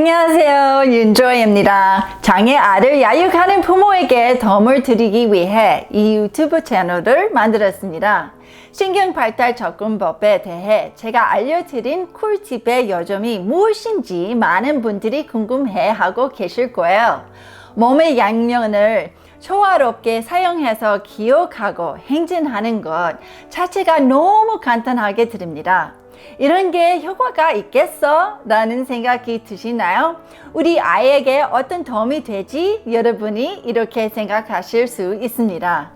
안녕하세요. 윤조입니다. 장애 아들 야육하는 부모에게 도움을 드리기 위해 이 유튜브 채널을 만들었습니다. 신경 발달 접근법에 대해 제가 알려드린 꿀팁의 요점이 무엇인지 많은 분들이 궁금해하고 계실 거예요. 몸의 양면을 조화롭게 사용해서 기억하고 행진하는 것 자체가 너무 간단하게 들립니다. 이런 게 효과가 있겠어? 라는 생각이 드시나요? 우리 아이에게 어떤 도움이 되지? 여러분이 이렇게 생각하실 수 있습니다.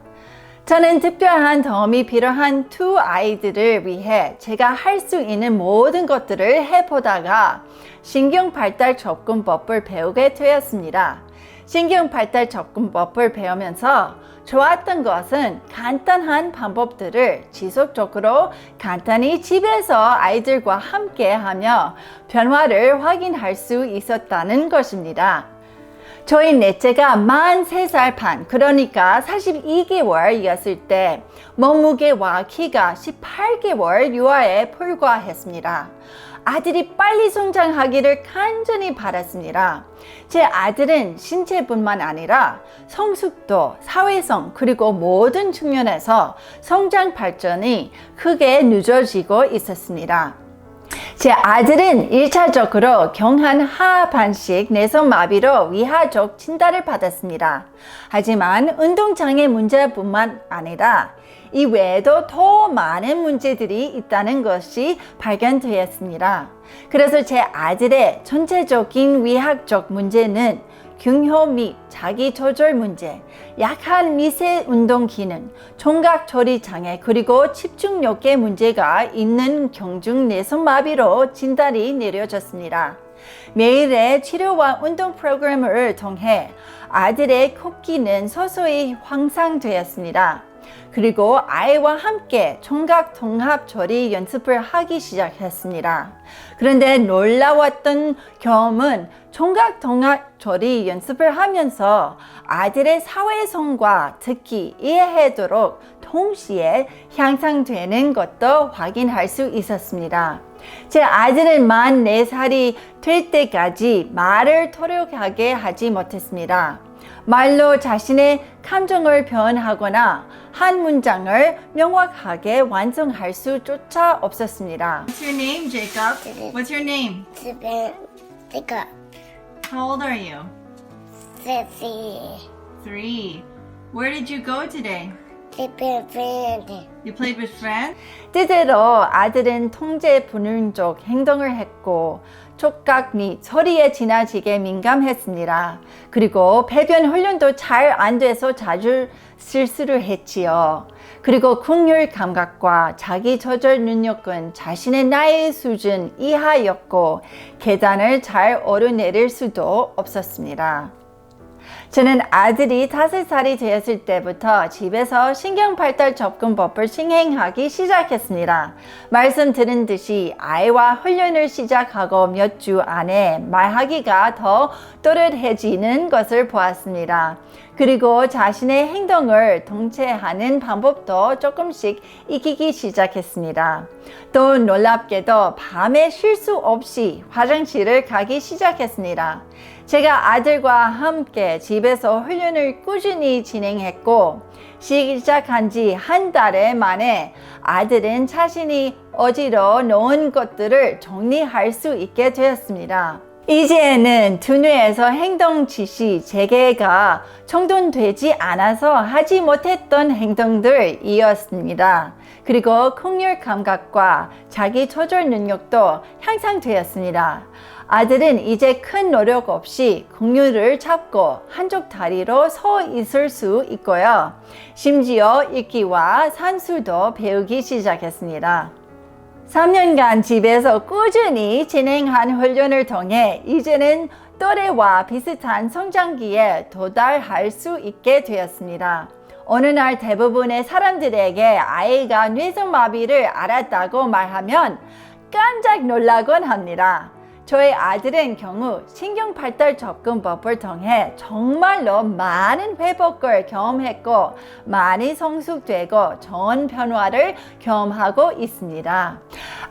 저는 특별한 도움이 필요한 두 아이들을 위해 제가 할 수 있는 모든 것들을 해보다가 신경 발달 접근법을 배우게 되었습니다. 신경 발달 접근법을 배우면서 좋았던 것은 간단한 방법들을 지속적으로 간단히 집에서 아이들과 함께 하며 변화를 확인할 수 있었다는 것입니다. 저희 넷째가 만 3살 반, 그러니까 42개월이었을 때 몸무게와 키가 18개월 유아에 불과했습니다. 아들이 빨리 성장하기를 간절히 바랐습니다. 제 아들은 신체뿐만 아니라 성숙도, 사회성, 그리고 모든 측면에서 성장 발전이 크게 늦어지고 있었습니다. 제 아들은 1차적으로 경한 하반식 내성마비로 위하적 진단을 받았습니다. 하지만 운동장애 문제뿐만 아니라 이 외에도 더 많은 문제들이 있다는 것이 발견되었습니다. 그래서 제 아들의 전체적인 위학적 문제는 균효 및 자기 조절 문제, 약한 미세 운동 기능, 총각 처리 장애, 그리고 집중력의 문제가 있는 경중 내성 마비로 진단이 내려졌습니다. 매일의 치료와 운동 프로그램을 통해 아들의 코끼는 서서히 향상되었습니다. 그리고 아이와 함께 총각 통합 조리 연습을 하기 시작했습니다. 그런데 놀라웠던 경험은 총각 통합 조리 연습을 하면서 아들의 사회성과 특히 이해하도록 동시에 향상되는 것도 확인할 수 있었습니다. 제 아들은 만 4살이 될 때까지 말을 토력하게 하지 못했습니다. 말로 자신의 감정을 표현하거나 한 문장을 명확하게 완성할 수조차 없었습니다. What's your name, Jacob? What's your name? Pick up. How old are you? Fifty. Three. Where did you go today? Seven, friend. You played with friends? 때때로 아들은 통제 불능적 행동을 했고 촉각 및 소리에 지나치게 민감했습니다. 그리고 배변 훈련도 잘 안 돼서 자주 실수를 했지요. 그리고 국률 감각과 자기 조절 능력은 자신의 나이 수준 이하였고 계단을 잘 오르내릴 수도 없었습니다. 저는 아들이 다섯 살이 되었을 때부터 집에서 신경발달 접근법을 시행하기 시작했습니다. 말씀드린 듯이 아이와 훈련을 시작하고 몇 주 안에 말하기가 더 또렷해지는 것을 보았습니다. 그리고 자신의 행동을 통제하는 방법도 조금씩 익히기 시작했습니다. 또 놀랍게도 밤에 쉴수 없이 화장실을 가기 시작했습니다. 제가 아들과 함께 집에서 훈련을 꾸준히 진행했고 시작한 지 한달 만에 아들은 자신이 어지러 놓은 것들을 정리할 수 있게 되었습니다. 이제는 두뇌에서 행동 지시 재개가 정돈되지 않아서 하지 못했던 행동들이었습니다. 그리고空률 감각과 자기 조절 능력도 향상되었습니다. 아들은 이제 큰 노력 없이 공유를 잡고 한쪽 다리로 서 있을 수 있고요. 심지어 읽기와 산수도 배우기 시작했습니다. 3년간 집에서 꾸준히 진행한 훈련을 통해 이제는 또래와 비슷한 성장기에 도달할 수 있게 되었습니다. 어느 날 대부분의 사람들에게 아이가 뇌성마비를 알았다고 말하면 깜짝 놀라곤 합니다. 저희 아들은 경우 신경 발달 접근법을 통해 정말로 많은 회복을 경험했고 많이 성숙되고 좋은 변화를 경험하고 있습니다.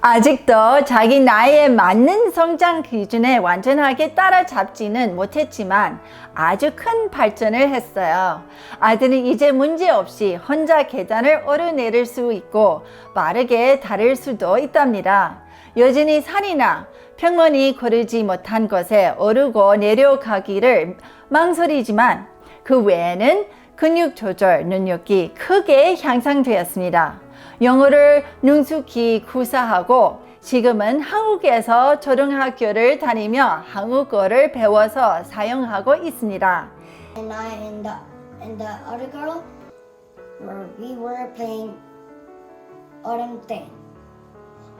아직도 자기 나이에 맞는 성장 기준에 완전하게 따라잡지는 못했지만 아주 큰 발전을 했어요. 아들은 이제 문제없이 혼자 계단을 오르내릴 수 있고 빠르게 다를 수도 있답니다. 여전히 산이나 평원이 거르지 못한 곳에 오르고 내려가기를 망설이지만 그 외에는 근육 조절 능력이 크게 향상되었습니다. 영어를 능숙히 구사하고 지금은 한국에서 초등학교를 다니며 한국어를 배워서 사용하고 있습니다. And I and the and the other girl we were playing autumn thing.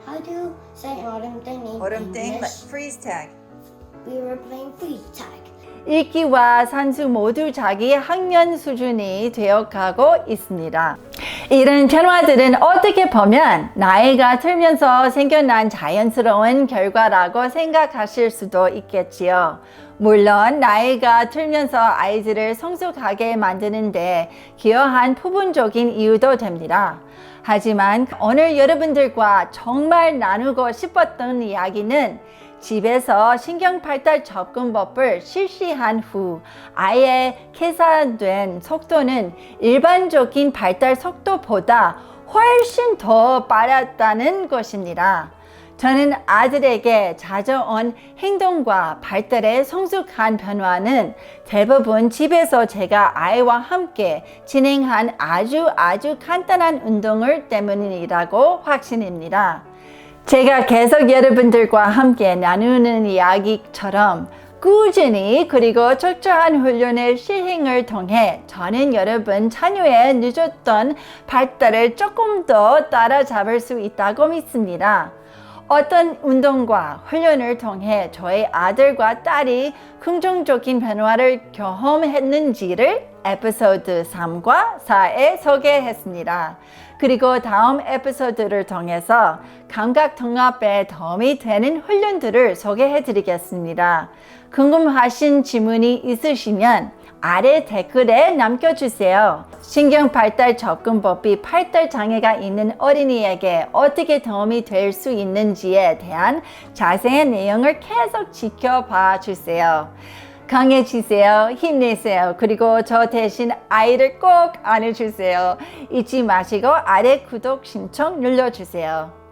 How do you say autumn thing in English? freeze tag. We were playing freeze tag. 읽기와 산수 모두 자기 학년 수준이 되어가고 있습니다. 이런 변화들은 어떻게 보면 나이가 들면서 생겨난 자연스러운 결과라고 생각하실 수도 있겠지요. 물론 나이가 들면서 아이들을 성숙하게 만드는데 기여한 부분적인 이유도 됩니다. 하지만 오늘 여러분들과 정말 나누고 싶었던 이야기는 집에서 신경 발달 접근법을 실시한 후 아예 계산된 속도는 일반적인 발달 속도보다 훨씬 더 빨랐다는 것입니다. 저는 아들에게 찾아온 행동과 발달의 성숙한 변화는 대부분 집에서 제가 아이와 함께 진행한 아주 아주 간단한 운동을 때문이라고 확신입니다. 제가 계속 여러분들과 함께 나누는 이야기처럼 꾸준히 그리고 철저한 훈련의 실행을 통해 저는 여러분 자녀의 늦었던 발달을 조금 더 따라잡을 수 있다고 믿습니다. 어떤 운동과 훈련을 통해 저희 아들과 딸이 긍정적인 변화를 경험했는지를 에피소드 3과 4에 소개했습니다. 그리고 다음 에피소드를 통해서 감각 통합에 도움이 되는 훈련들을 소개해 드리겠습니다. 궁금하신 질문이 있으시면 아래 댓글에 남겨주세요. 신경 발달 접근법이 발달 장애가 있는 어린이에게 어떻게 도움이 될 수 있는지에 대한 자세한 내용을 계속 지켜봐 주세요. 강해지세요. 힘내세요. 그리고 저 대신 아이를 꼭 안아주세요. 잊지 마시고 아래 구독 신청 눌러주세요.